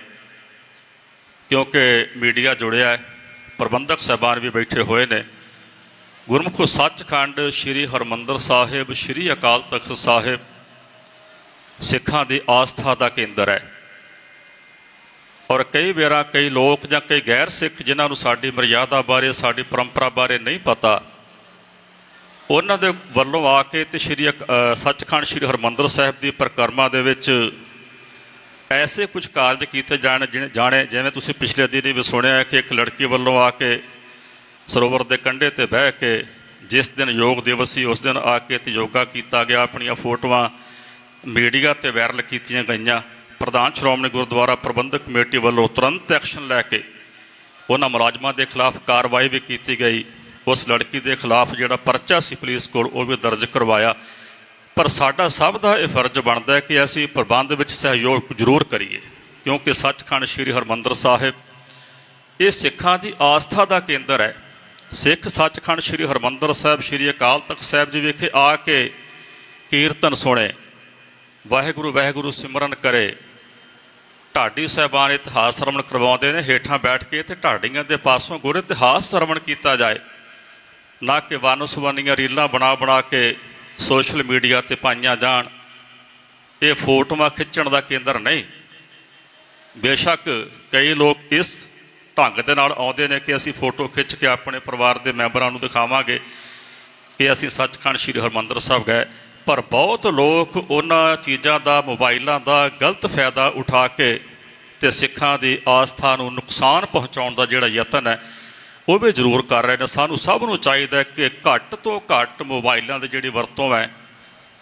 ਕਿਉਂਕਿ ਮੀਡੀਆ ਜੁੜਿਆ ਹੈ, ਪ੍ਰਬੰਧਕ ਸਾਹਿਬਾਨ ਵੀ ਬੈਠੇ ਹੋਏ ਨੇ। ਗੁਰਮੁਖੋ ਸੱਚਖੰਡ ਸ੍ਰੀ ਹਰਮੰਦਰ ਸਾਹਿਬ, ਸ੍ਰੀ ਅਕਾਲ ਤਖਤ ਸਾਹਿਬ ਸਿੱਖਾਂ ਦੀ ਆਸਥਾ ਦਾ ਕੇਂਦਰ ਹੈ। ਔਰ ਕਈ ਵਾਰਾਂ ਕਈ ਲੋਕ ਜਾਂ ਕਈ ਗੈਰ ਸਿੱਖ ਜਿਨ੍ਹਾਂ ਨੂੰ ਸਾਡੀ ਮਰਿਆਦਾ ਬਾਰੇ, ਸਾਡੀ ਪਰੰਪਰਾ ਬਾਰੇ ਨਹੀਂ ਪਤਾ, ਉਹਨਾਂ ਦੇ ਵੱਲੋਂ ਆ ਕੇ ਤੇ ਸ਼੍ਰੀ ਅਕ- ਸੱਚਖੰਡ ਸ਼੍ਰੀ ਹਰਮੰਦਰ ਸਾਹਿਬ ਦੀ ਪਰਿਕਰਮਾ ਦੇ ਵਿੱਚ ਐਸੇ ਕੁਝ ਕਾਰਜ ਕੀਤੇ ਜਾਣ ਜਿਨ- ਜਾਣੇ ਜਿਵੇਂ ਤੁਸੀਂ ਪਿਛਲੇ ਦਿਨ ਵੀ ਸੁਣਿਆ ਕਿ ਇੱਕ ਲੜਕੀ ਵੱਲੋਂ ਆ ਕੇ ਸਰੋਵਰ ਦੇ ਕੰਢੇ ਤੇ ਬਹਿ ਕੇ ਜਿਸ ਦਿਨ ਯੋਗ ਦਿਵਸ ਸੀ, ਉਸ ਦਿਨ ਆ ਕੇ ਤੇ ਯੋਗਾ ਕੀਤਾ ਗਿਆ, ਆਪਣੀਆਂ ਫੋਟੋਆਂ ਮੀਡੀਆ ਤੇ ਵਾਇਰਲ ਕੀਤੀਆਂ ਗਈਆਂ ਪ੍ਰਧਾਨ ਸ਼੍ਰੋਮਣੀ ਗੁਰਦੁਆਰਾ ਪ੍ਰਬੰਧਕ ਕਮੇਟੀ ਵੱਲੋਂ ਤੁਰੰਤ ਐਕਸ਼ਨ ਲੈ ਕੇ ਉਹਨਾਂ ਮੁਲਾਜ਼ਮਾਂ ਦੇ ਖਿਲਾਫ ਕਾਰਵਾਈ ਵੀ ਕੀਤੀ ਗਈ। ਉਸ ਲੜਕੀ ਦੇ ਖਿਲਾਫ ਜਿਹੜਾ ਪਰਚਾ ਸੀ ਪੁਲਿਸ ਕੋਲ, ਉਹ ਵੀ ਦਰਜ ਕਰਵਾਇਆ। ਪਰ ਸਾਡਾ ਸਭ ਦਾ ਇਹ ਫਰਜ਼ ਬਣਦਾ ਹੈ ਕਿ ਅਸੀਂ ਪ੍ਰਬੰਧ ਵਿੱਚ ਸਹਿਯੋਗ ਜ਼ਰੂਰ ਕਰੀਏ, ਕਿਉਂਕਿ ਸੱਚਖੰਡ ਸ੍ਰੀ ਹਰਮੰਦਰ ਸਾਹਿਬ ਇਹ ਸਿੱਖਾਂ ਦੀ ਆਸਥਾ ਦਾ ਕੇਂਦਰ ਹੈ। ਸਿੱਖ ਸੱਚਖੰਡ ਸ੍ਰੀ ਹਰਮੰਦਰ ਸਾਹਿਬ, ਸ੍ਰੀ ਅਕਾਲ ਤਖਤ ਸਾਹਿਬ ਜੀ ਵਿਖੇ ਆ ਕੇ ਕੀਰਤਨ ਸੁਣੇ। ਵਾਹਿਗੁਰੂ ਵਾਹਿਗੁਰੂ, ਸਿਮਰਨ ਕਰੇ। ਢਾਡੀ ਸਾਹਿਬਾਨ ਇਤਿਹਾਸ ਸਰਵਣ ਕਰਵਾਉਂਦੇ ਨੇ, ਹੇਠਾਂ ਬੈਠ ਕੇ ਤੇ ਢਾਡੀਆਂ ਦੇ ਪਾਸੋਂ ਗੁਰ ਇਤਿਹਾਸ ਸਰਵਣ ਕੀਤਾ ਜਾਏ। ਨਾ ਕਿ ਵਨਸਵਨੀਆਂ ਰੀਲਾਂ ਬਣਾ ਬਣਾ ਕੇ ਸੋਸ਼ਲ ਮੀਡੀਆ ਤੇ ਪਾਈਆਂ ਜਾਣ। ਇਹ ਫੋਟੋਆਂ ਖਿੱਚਣ ਦਾ ਕੇਂਦਰ ਨਹੀਂ। ਬੇਸ਼ੱਕ ਕਈ ਲੋਕ ਇਸ ਢੰਗ ਦੇ ਨਾਲ ਆਉਂਦੇ ਨੇ ਕਿ ਅਸੀਂ ਫੋਟੋ ਖਿੱਚ ਕੇ ਆਪਣੇ ਪਰਿਵਾਰ ਦੇ ਮੈਂਬਰਾਂ ਨੂੰ ਦਿਖਾਵਾਂਗੇ ਕਿ ਅਸੀਂ ਸੱਚਖੰਡ ਸ੍ਰੀ ਹਰਮੰਦਰ ਸਾਹਿਬ ਗਏ। ਪਰ ਬਹੁਤ ਲੋਕ ਉਹਨਾਂ ਚੀਜ਼ਾਂ ਦਾ, ਮੋਬਾਈਲਾਂ ਦਾ ਗਲਤ ਫਾਇਦਾ ਉਠਾ ਕੇ ਤੇ ਸਿੱਖਾਂ ਦੀ ਆਸਥਾ ਨੂੰ ਨੁਕਸਾਨ ਪਹੁੰਚਾਉਣ ਦਾ ਜਿਹੜਾ ਯਤਨ ਹੈ, ਉਹ ਵੀ ਜ਼ਰੂਰ ਕਰ ਰਹੇ ਨੇ। ਸਾਨੂੰ ਸਭ ਨੂੰ ਚਾਹੀਦਾ ਕਿ ਘੱਟ ਤੋਂ ਘੱਟ ਮੋਬਾਈਲਾਂ ਦੀ ਜਿਹੜੀ ਵਰਤੋਂ ਹੈ,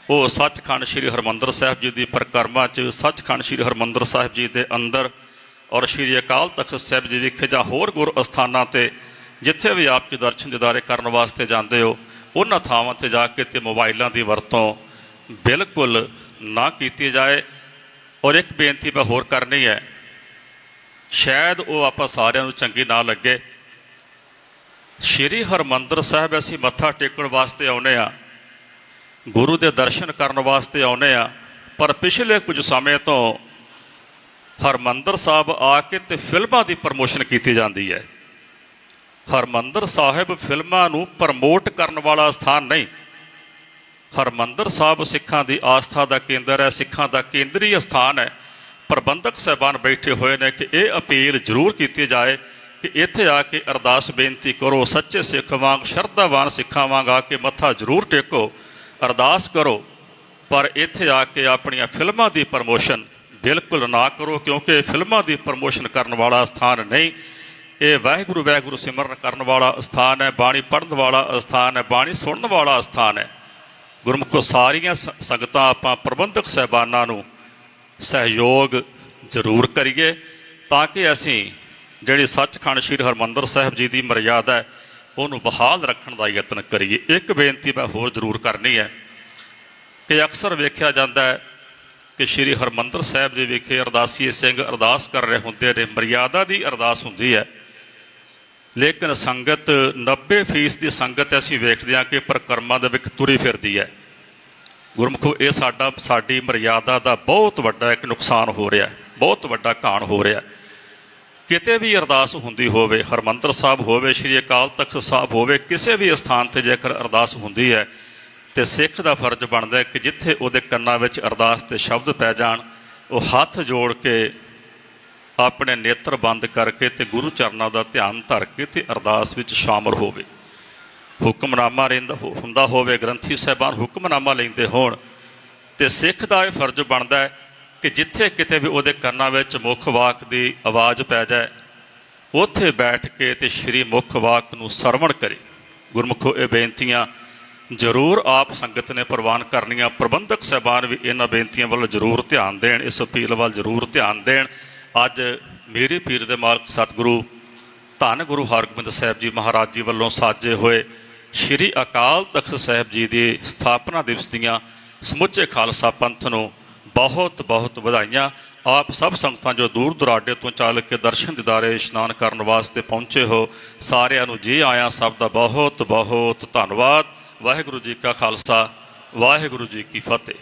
ਉਹ ਸੱਚਖੰਡ ਸ੍ਰੀ ਹਰਮੰਦਰ ਸਾਹਿਬ ਜੀ ਦੀ ਪਰਿਕਰਮਾ 'ਚ, ਸੱਚਖੰਡ ਸ੍ਰੀ ਹਰਮੰਦਰ ਸਾਹਿਬ ਜੀ ਦੇ ਅੰਦਰ ਔਰ ਸ੍ਰੀ ਅਕਾਲ ਤਖਤ ਸਾਹਿਬ ਜੀ ਵਿਖੇ ਜਾਂ ਹੋਰ ਗੁਰ ਅਸਥਾਨਾਂ ਤੇ ਜਿੱਥੇ ਵੀ ਆਪ ਕੇ ਦਰਸ਼ਨ ਦਿਦਾਰੇ ਕਰਨ ਵਾਸਤੇ ਜਾਂਦੇ ਹੋ ਉਹਨਾਂ ਥਾਵਾਂ ਤੇ ਜਾ ਕੇ ਤੇ ਮੋਬਾਈਲਾਂ ਦੀ ਵਰਤੋਂ ਬਿਲਕੁਲ ਨਾ ਕੀਤੀ ਜਾਏ। ਔਰ ਇੱਕ ਬੇਨਤੀ ਮੈਂ ਹੋਰ ਕਰਨੀ ਹੈ। ਸ਼ਾਇਦ ਉਹ ਆਪਾਂ ਸਾਰਿਆਂ ਨੂੰ ਚੰਗੀ ਨਾ ਲੱਗੇ। ਸ਼੍ਰੀ ਹਰਮੰਦਰ ਸਾਹਿਬ ਅਸੀਂ ਮੱਥਾ ਟੇਕਣ ਵਾਸਤੇ ਆਉਨੇ ਆ ਗੁਰੂ ਦੇ ਦਰਸ਼ਨ ਕਰਨ ਵਾਸਤੇ ਆਉਨੇ ਆ ਪਰ ਪਿਛਲੇ ਕੁਝ ਸਮੇਂ ਤੋਂ ਹਰਮੰਦਰ ਸਾਹਿਬ ਆ ਕੇ ਤੇ ਫਿਲਮਾਂ ਦੀ ਪ੍ਰਮੋਸ਼ਨ ਕੀਤੀ ਜਾਂਦੀ ਹੈ। ਹਰਮੰਦਰ ਸਾਹਿਬ ਫਿਲਮਾਂ ਨੂੰ ਪ੍ਰਮੋਟ ਕਰਨ ਵਾਲਾ ਸਥਾਨ ਨਹੀਂ। ਹਰਮੰਦਰ ਸਾਹਿਬ ਸਿੱਖਾਂ ਦੀ ਆਸਥਾ ਦਾ ਕੇਂਦਰ ਹੈ, ਸਿੱਖਾਂ ਦਾ ਕੇਂਦਰੀ ਸਥਾਨ ਹੈ। ਪ੍ਰਬੰਧਕ ਸਹਿਬਾਨ ਬੈਠੇ ਹੋਏ ਨੇ ਕਿ ਇਹ ਅਪੀਲ ਜ਼ਰੂਰ ਕੀਤੀ ਜਾਏ ਕਿ ਇੱਥੇ ਆ ਕੇ ਅਰਦਾਸ ਬੇਨਤੀ ਕਰੋ, ਸੱਚੇ ਸਿੱਖ ਵਾਂਗ, ਸ਼ਰਧਾਵਾਨ ਸਿੱਖਾਂ ਵਾਂਗ ਆ ਕੇ ਮੱਥਾ ਜ਼ਰੂਰ ਟੇਕੋ, ਅਰਦਾਸ ਕਰੋ। ਪਰ ਇੱਥੇ ਆ ਕੇ ਆਪਣੀਆਂ ਫਿਲਮਾਂ ਦੀ ਪ੍ਰਮੋਸ਼ਨ ਬਿਲਕੁਲ ਨਾ ਕਰੋ, ਕਿਉਂਕਿ ਫਿਲਮਾਂ ਦੀ ਪ੍ਰਮੋਸ਼ਨ ਕਰਨ ਵਾਲਾ ਸਥਾਨ ਨਹੀਂ। ਇਹ ਵਾਹਿਗੁਰੂ ਵਾਹਿਗੁਰੂ ਸਿਮਰਨ ਕਰਨ ਵਾਲਾ ਸਥਾਨ ਹੈ, ਬਾਣੀ ਪੜ੍ਹਨ ਵਾਲਾ ਸਥਾਨ ਹੈ, ਬਾਣੀ ਸੁਣਨ ਵਾਲਾ ਸਥਾਨ ਹੈ। ਗੁਰਮੁਖੋ ਸਾਰੀਆਂ ਸ- ਸੰਗਤਾਂ ਆਪਾਂ ਪ੍ਰਬੰਧਕ ਸਹਿਬਾਨਾਂ ਨੂੰ ਸਹਿਯੋਗ ਜ਼ਰੂਰ ਕਰੀਏ ਤਾਂ ਕਿ ਅਸੀਂ ਜਿਹੜੀ ਸੱਚਖੰਡ ਸ੍ਰੀ ਹਰਮੰਦਰ ਸਾਹਿਬ ਜੀ ਦੀ ਮਰਿਆਦਾ ਹੈ, ਉਹਨੂੰ ਬਹਾਲ ਰੱਖਣ ਦਾ ਯਤਨ ਕਰੀਏ। ਇੱਕ ਬੇਨਤੀ ਮੈਂ ਹੋਰ ਜ਼ਰੂਰ ਕਰਨੀ ਹੈ ਕਿ ਅਕਸਰ ਵੇਖਿਆ ਜਾਂਦਾ ਹੈ ਕਿ ਸ੍ਰੀ ਹਰਮੰਦਰ ਸਾਹਿਬ ਦੇ ਵਿਖੇ ਅਰਦਾਸੀਏ ਸਿੰਘ ਅਰਦਾਸ ਕਰ ਰਹੇ ਹੁੰਦੇ ਨੇ, ਮਰਿਆਦਾ ਦੀ ਅਰਦਾਸ ਹੁੰਦੀ ਹੈ। ਲੇਕਿਨ ਸੰਗਤ 90% ਦੀ ਸੰਗਤ ਅਸੀਂ ਵੇਖਦੇ ਹਾਂ ਕਿ ਪ੍ਰਕਰਮਾਂ ਦੇ ਵਿੱਚ ਤੁਰੀ ਫਿਰਦੀ ਹੈ ਗੁਰਮੁਖੋ, ਇਹ ਸਾਡਾ, ਸਾਡੀ ਮਰਿਆਦਾ ਦਾ ਬਹੁਤ ਵੱਡਾ ਇੱਕ ਨੁਕਸਾਨ ਹੋ ਰਿਹਾ, ਬਹੁਤ ਵੱਡਾ ਘਾਣ ਹੋ ਰਿਹਾ। ਕਿਤੇ ਵੀ ਅਰਦਾਸ ਹੁੰਦੀ ਹੋਵੇ, ਹਰਮੰਦਰ ਸਾਹਿਬ ਹੋਵੇ, ਸ੍ਰੀ ਅਕਾਲ ਤਖਤ ਸਾਹਿਬ ਹੋਵੇ, ਕਿਸੇ ਵੀ ਸਥਾਨ ਤੇ ਜੇਕਰ ਅਰਦਾਸ ਹੁੰਦੀ ਹੈ ਤੇ ਸਿੱਖ ਦਾ ਫਰਜ਼ ਬਣਦਾ ਹੈ ਕਿ ਜਿੱਥੇ ਉਹਦੇ ਕੰਨਾਂ ਵਿੱਚ ਅਰਦਾਸ ਦੇ ਸ਼ਬਦ ਪੈ ਜਾਣ, ਉਹ ਹੱਥ ਜੋੜ ਕੇ ਆਪਣੇ ਨੇਤਰ ਬੰਦ ਕਰਕੇ ਤੇ ਗੁਰੂ ਚਰਨਾਂ ਦਾ ਧਿਆਨ ਧਰ ਕੇ ਤੇ ਅਰਦਾਸ ਵਿੱਚ ਸ਼ਾਮਲ ਹੋਵੇ। ਹੁਕਮਨਾਮਾ ਰਹਿੰਦਾ ਹੋ- ਹੁੰਦਾ ਹੋਵੇ, ਗ੍ਰੰਥੀ ਸਾਹਿਬਾਨ ਹੁਕਮਨਾਮਾ ਲੈਂਦੇ ਹੋਣ, ਤੇ ਸਿੱਖ ਦਾ ਇਹ ਫਰਜ਼ ਬਣਦਾ ਹੈ ਕਿ ਜਿੱਥੇ ਕਿਤੇ ਵੀ ਉਹਦੇ ਕੰਨਾਂ ਵਿੱਚ ਮੁੱਖ ਵਾਕ ਦੀ ਆਵਾਜ਼ ਪੈ ਜਾਏ, ਉੱਥੇ ਬੈਠ ਕੇ ਤੇ ਸ਼੍ਰੀ ਮੁੱਖ ਵਾਕ ਨੂੰ ਸਰਵਣ ਕਰੇ। ਗੁਰਮੁਖੋ, ਇਹ ਬੇਨਤੀਆਂ ਜ਼ਰੂਰ ਆਪ ਸੰਗਤ ਨੇ ਪ੍ਰਵਾਨ ਕਰਨੀਆਂ। ਪ੍ਰਬੰਧਕ ਸਹਿਬਾਨ ਵੀ ਇਹਨਾਂ ਬੇਨਤੀਆਂ ਵੱਲ ਜ਼ਰੂਰ ਧਿਆਨ ਦੇਣ, ਇਸ ਅਪੀਲ ਵੱਲ ਜ਼ਰੂਰ ਧਿਆਨ ਦੇਣ। ਅੱਜ ਮੇਰੇ ਪੀਰ ਦੇ ਮਾਲਕ ਸਤਿਗੁਰੂ, ਧੰਨ ਗੁਰੂ ਹਰਗੋਬਿੰਦ ਸਾਹਿਬ ਜੀ ਮਹਾਰਾਜ ਜੀ ਵੱਲੋਂ ਸਾਜੇ ਹੋਏ ਸ੍ਰੀ ਅਕਾਲ ਤਖਤ ਸਾਹਿਬ ਜੀ ਦੀ ਸਥਾਪਨਾ ਦਿਵਸ ਦੀਆਂ ਸਮੁੱਚੇ ਖਾਲਸਾ ਪੰਥ ਨੂੰ ਬਹੁਤ ਬਹੁਤ ਵਧਾਈਆਂ। ਆਪ ਸਭ ਸੰਗਤਾਂ ਜੋ ਦੂਰ ਦੁਰਾਡੇ ਤੋਂ ਚੱਲ ਕੇ ਦਰਸ਼ਨ ਦਿਦਾਰੇ ਇਸ਼ਨਾਨ ਕਰਨ ਵਾਸਤੇ ਪਹੁੰਚੇ ਹੋ, ਸਾਰਿਆਂ ਨੂੰ ਜੀ ਆਇਆਂ ਸਭ ਦਾ ਬਹੁਤ ਬਹੁਤ ਧੰਨਵਾਦ। ਵਾਹਿਗੁਰੂ ਜੀ ਕਾ ਖਾਲਸਾ, ਵਾਹਿਗੁਰੂ ਜੀ ਕੀ ਫਤਿਹ।